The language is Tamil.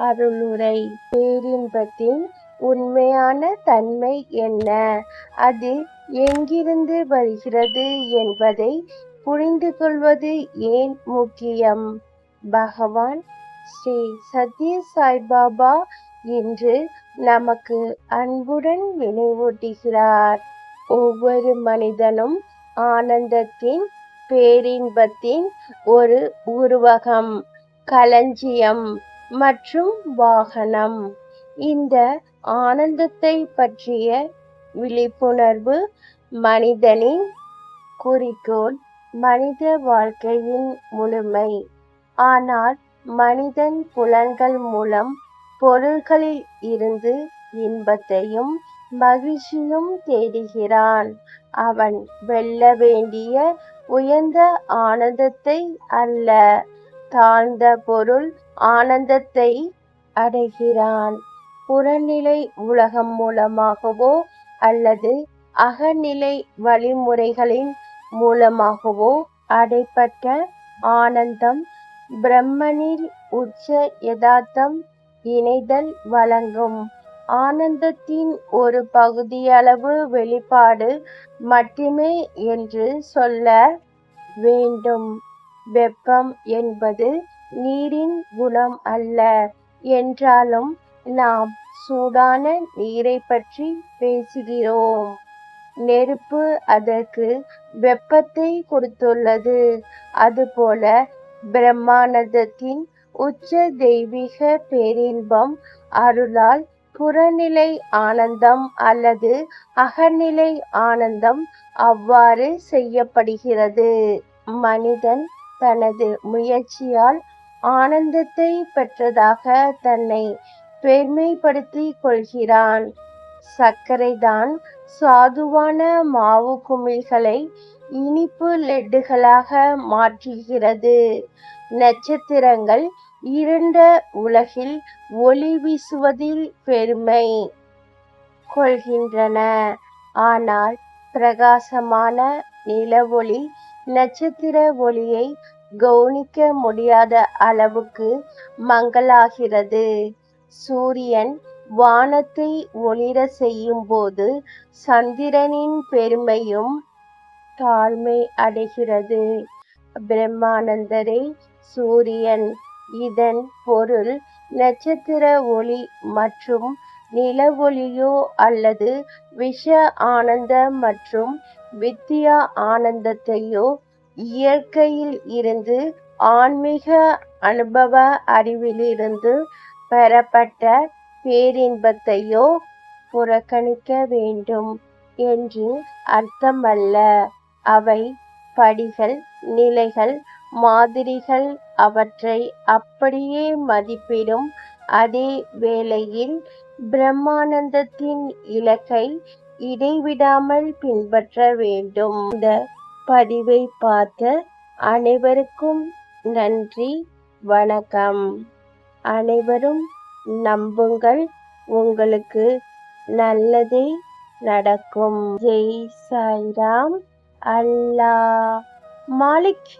அருளுரை பேரின்பத்தின் உண்மையான தன்மை என்ன? அது எங்கிருந்து வருகிறது என்பதை புரிந்து கொள்வது ஏன் முக்கியம்? பகவான் ஸ்ரீ சத்ய சாய்பாபா என்று நமக்கு அன்புடன் நினைவூட்டுகிறார். ஒவ்வொரு மனிதனும் ஆனந்தத்தின் பேரின்பத்தின் ஒரு உருவகம் களஞ்சியம். மற்றும் வாகனம். இந்த ஆனந்தத்தை பற்றிய விழிப்புணர்வு மனிதனின் குறிக்கோள் மனித வாழ்க்கையின் முழுமை. ஆனால் மனிதன் புலன்கள் மூலம் பொருள்களில் இருந்து இன்பத்தையும் மகிழ்ச்சியும் தேடுகிறான். அவன் வெல்ல வேண்டிய உயர்ந்த ஆனந்தத்தை அல்ல. தாழ்ந்த பொருள் ஆனந்தத்தை அடைகிறான். புறநிலை உலகம் மூலமாகவோ அல்லது அகநிலை வழிமுறைகளின் மூலமாகவோ அடைப்பட்ட ஆனந்தம் பிரம்மனில் உச்ச யதார்த்தம் இணைதல் வழங்கும். ஆனந்தத்தின் ஒரு பகுதியளவு வெளிப்பாடு மட்டுமே என்று சொல்ல வேண்டும். வெப்பம் என்பது நீரின் குணம் அல்ல. என்றாலும் நாம் சூடான நீரை பற்றி பேசுகிறோம். நெருப்பு அதற்கு வெப்பத்தை கொடுத்துள்ளது. அதுபோல பிரம்மானந்தத்தின் உச்ச தெய்வீக பேரின்பம் அருளால் புறநிலை ஆனந்தம் அல்லது அகநிலை ஆனந்தம் அவ்வாறு செய்யப்படுகிறது. மனிதன் தனது முயற்சியால் ஆனந்தத்தை பெற்றதாக தன்னை பெருமைப்படுத்திக் கொள்கிறான். சர்க்கரைதான் சாதுவான மாவு குமிழ்களை இனிப்பு லெட்டுகளாக மாற்றுகிறது. நட்சத்திரங்கள் இருண்ட உலகில் ஒளி வீசுவதில் பெருமை கொள்கின்றன. ஆனால் பிரகாசமான நிலவொளி நட்சத்திர ஒளியை கவனிக்க முடியாத அளவுக்கு மங்கலாகிறது சூரியன் வானத்தை ஒளிர செய்யும் போது சந்திரனின் பெருமையும் தாழ்மை அடைகிறது. பிரம்மானந்தரே சூரியன் இதன் பொருள் நட்சத்திர ஒளி மற்றும் நிலவொளியோ அல்லது விஷ ஆனந்த மற்றும் வித்யா ஆனந்தத்தையோ இயற்கையில் இருந்து ஆன்மீக அனுபவ அறிவிலிருந்து பெறப்பட்ட பேரின்பத்தையோ புறக்கணிக்க வேண்டும் என்று அர்த்தமல்ல. அவை படிகள் நிலைகள் மாதிரிகள் அவற்றை அப்படியே மதிப்பிடும் அதே வேளையில் பிரம்மானந்தத்தின் இலக்கை இடைவிடாமல் பின்பற்ற வேண்டும். இந்த பதிவை பார்த்த அனைவருக்கும் நன்றி வணக்கம். அனைவரும் நம்புங்கள் உங்களுக்கு நல்லதே நடக்கும். ஜெய் சாய்ராம். அல்லா மாலிக்.